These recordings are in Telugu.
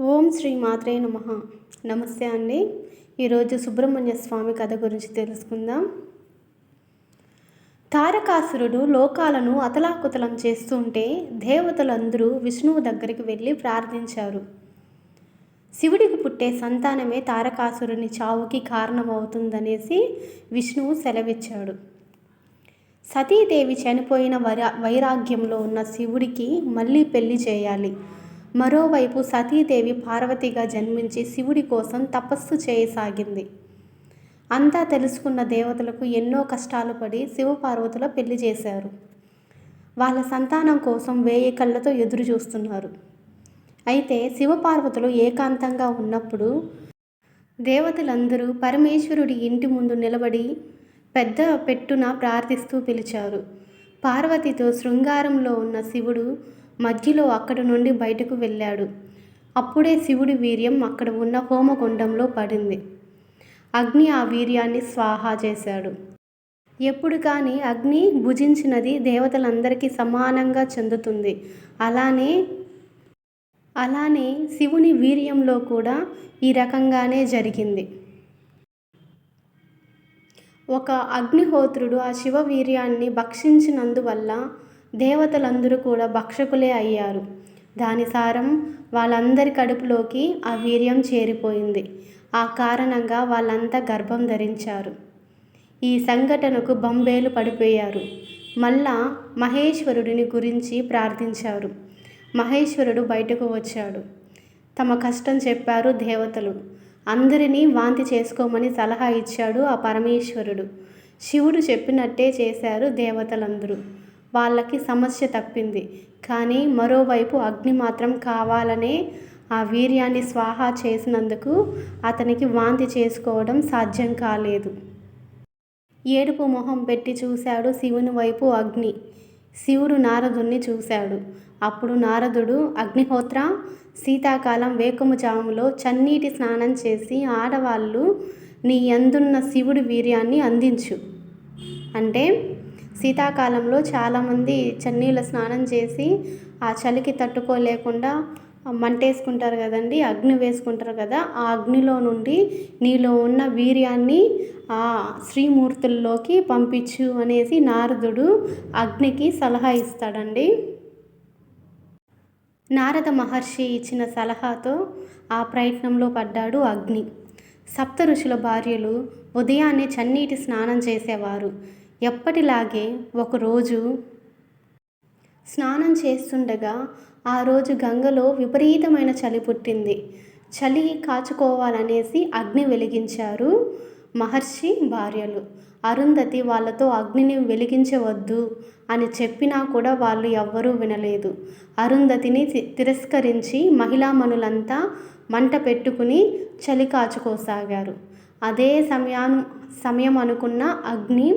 ఓం శ్రీ మాత్రే నమ. నమస్తే అండి. ఈరోజు సుబ్రహ్మణ్య స్వామి కథ గురించి తెలుసుకుందాం. తారకాసురుడు లోకాలను అతలాకుతలం చేస్తుంటే దేవతలందరూ విష్ణువు దగ్గరికి వెళ్ళి ప్రార్థించారు. శివుడికి పుట్టే సంతానమే తారకాసురుని చావుకి కారణమవుతుందనేసి విష్ణువు సెలవిచ్చాడు. సతీదేవి చనిపోయిన వైరా వైరాగ్యంలో ఉన్న శివుడికి మళ్ళీ పెళ్ళి చేయాలి. మరోవైపు సతీదేవి పార్వతిగా జన్మించి శివుడి కోసం తపస్సు చేయసాగింది. అంతా తెలుసుకున్న దేవతలకు ఎన్నో కష్టాలు పడి శివపార్వతుల పెళ్ళి చేశారు. వాళ్ళ సంతానం కోసం వేయి కళ్ళతో ఎదురు చూస్తున్నారు. అయితే శివపార్వతులు ఏకాంతంగా ఉన్నప్పుడు దేవతలందరూ పరమేశ్వరుడి ఇంటి ముందు నిలబడి పెద్ద పెట్టున ప్రార్థిస్తూ పిలిచారు. పార్వతితో శృంగారంలో ఉన్న శివుడు మధ్యలో అక్కడ నుండి బయటకు వెళ్ళాడు. అప్పుడే శివుడి వీర్యం అక్కడ ఉన్న హోమగుండంలో పడింది. అగ్ని ఆ వీర్యాన్ని స్వాహా చేశాడు. ఎప్పుడు కానీ అగ్ని భుజించినది దేవతలందరికీ సమానంగా చెందుతుంది. అలానే అలానే శివుని వీర్యంలో కూడా ఈ రకంగానే జరిగింది. ఒక అగ్నిహోత్రుడు ఆ శివ వీర్యాన్ని భక్షించినందువల్ల దేవతలందరూ కూడా భక్షకులే అయ్యారు. దాని సారం వాళ్ళందరి కడుపులోకి ఆ వీర్యం చేరిపోయింది. ఆ కారణంగా వాళ్ళంతా గర్భం ధరించారు. ఈ సంఘటనకు బంబేలు పడిపోయారు. మళ్ళా మహేశ్వరుడిని గురించి ప్రార్థించారు. మహేశ్వరుడు బయటకు వచ్చాడు. తమ కష్టం చెప్పారు దేవతలు. అందరినీ వాంతి చేసుకోమని సలహా ఇచ్చాడు ఆ పరమేశ్వరుడు. శివుడు చెప్పినట్టే చేశారు దేవతలందరూ. వాళ్ళకి సమస్య తప్పింది. కానీ మరోవైపు అగ్ని మాత్రం కావాలనే ఆ వీర్యాన్ని స్వాహా చేసినందుకు అతనికి వాంతి చేసుకోవడం సాధ్యం కాలేదు. ఏడుపు మొహం పెట్టి చూశాడు శివుని వైపు అగ్ని. శివుడు నారదుణ్ణి చూశాడు. అప్పుడు నారదుడు అగ్నిహోత్ర! శీతాకాలం వేకుముజాములో చన్నీటి స్నానం చేసి ఆడవాళ్ళు నీ అందున్న శివుడి వీర్యాన్ని అందించు. అంటే శీతాకాలంలో చాలామంది చన్నీళ్ళ స్నానం చేసి ఆ చలికి తట్టుకోలేకుండా మంటేసుకుంటారు కదండి అగ్ని వేసుకుంటారు కదా ఆ అగ్నిలో నుండి నీలో ఉన్న వీర్యాన్ని ఆ శ్రీమూర్తుల్లోకి పంపించు అనేసి నారదుడు అగ్నికి సలహా ఇస్తాడండి. నారద మహర్షి ఇచ్చిన సలహాతో ఆ ప్రయత్నంలో పడ్డాడు అగ్ని. సప్త ఋషుల భార్యలు ఉదయాన్నే చన్నీటి స్నానం చేసేవారు. ఎప్పటిలాగే ఒకరోజు స్నానం చేస్తుండగా ఆ రోజు గంగలో విపరీతమైన చలి పుట్టింది. చలి కాచుకోవాలనేసి అగ్ని వెలిగించారు మహర్షి భార్యలు. అరుంధతి వాళ్ళతో అగ్నిని వెలిగించవద్దు అని చెప్పినా కూడా వాళ్ళు ఎవ్వరూ వినలేదు. అరుంధతిని తిరస్కరించి మహిళామణులంతా మంట పెట్టుకుని చలి కాచుకోసాగారు. అదే సమయాను సమయం అనుకున్న అగ్ని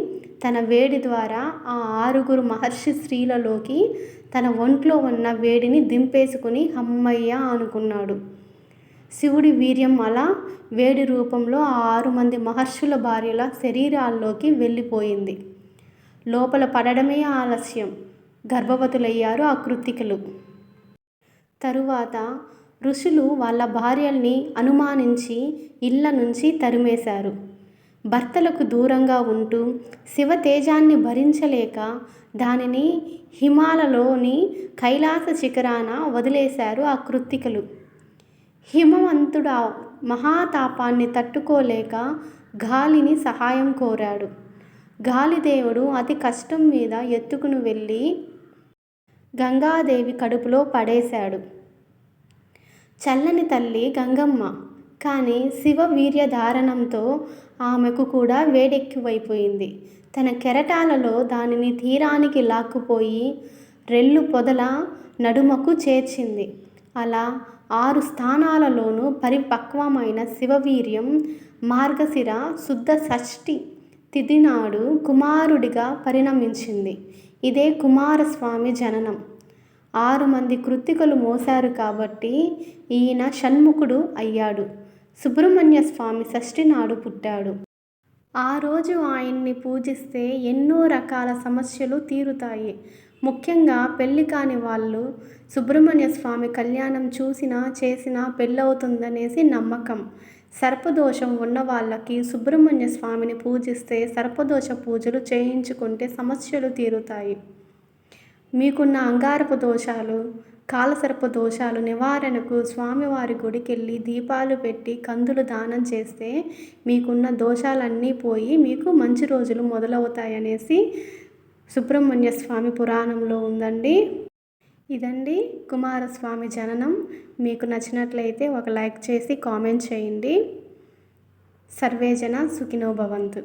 తన వేడి ద్వారా ఆ ఆరుగురు మహర్షి స్త్రీలలోకి తన ఒంట్లో ఉన్న వేడిని దింపేసుకుని హమ్మయ్య అనుకున్నాడు. శివుడి వీర్యం అలా వేడి రూపంలో ఆ ఆరు మంది మహర్షుల భార్యల శరీరాల్లోకి వెళ్ళిపోయింది. లోపల పడడమే ఆలస్యం. గర్భవతులయ్యారు ఆ కృతికలు. తరువాత ఋషులు వాళ్ళ భార్యల్ని అనుమానించి ఇళ్ళ నుంచి తరిమేశారు. భర్తలకు దూరంగా ఉంటూ శివ తేజాన్ని భరించలేక దానిని హిమాలలోని కైలాస శిఖరాన వదిలేశారు ఆ కృత్తికలు. హిమవంతుడు మహాతాపాన్ని తట్టుకోలేక గాలిని సహాయం కోరాడు. గాలిదేవుడు అతి కష్టం మీద ఎత్తుకుని వెళ్ళి గంగాదేవి కడుపులో పడేశాడు. చల్లని తల్లి గంగమ్మ. కానీ శివ వీర్యధారణంతో ఆమెకు కూడా వేడెక్కువైపోయింది. తన కెరటాలలో దానిని తీరానికి లాక్కుపోయి రెల్లు పొదల నడుమకు చేర్చింది. అలా ఆరు స్థానాలలోనూ పరిపక్వమైన శివవీర్యం మార్గశిర శుద్ధ షష్ఠి తిథి నాడు కుమారుడిగా పరిణమించింది. ఇదే కుమారస్వామి జననం. ఆరు మంది కృత్తికలు మోశారు కాబట్టి ఈయన షణ్ముఖుడు అయ్యాడు. సుబ్రహ్మణ్య స్వామి షష్ఠి నాడు పుట్టాడు. ఆ రోజు ఆయన్ని పూజిస్తే ఎన్నో రకాల సమస్యలు తీరుతాయి. ముఖ్యంగా పెళ్ళి కాని వాళ్ళు సుబ్రహ్మణ్య స్వామి కళ్యాణం చూసినా చేసినా పెళ్ళవుతుందనేసి నమ్మకం. సర్పదోషం ఉన్న వాళ్ళకి సుబ్రహ్మణ్య స్వామిని పూజిస్తే సర్పదోష పూజలు చేయించుకుంటే సమస్యలు తీరుతాయి. మీకున్న అంగారపు దోషాలు కాలసర్ప దోషాలు నివారణకు స్వామివారి గుడికెళ్ళి దీపాలు పెట్టి కందులు దానం చేస్తే మీకున్న దోషాలన్నీ పోయి మీకు మంచి రోజులు మొదలవుతాయనేసి సుబ్రహ్మణ్య స్వామి పురాణంలో ఉందండి. ఇదండి కుమారస్వామి జననం. మీకు నచ్చినట్లయితే ఒక లైక్ చేసి కామెంట్ చేయండి. సర్వేజన సుఖినో భవంతు.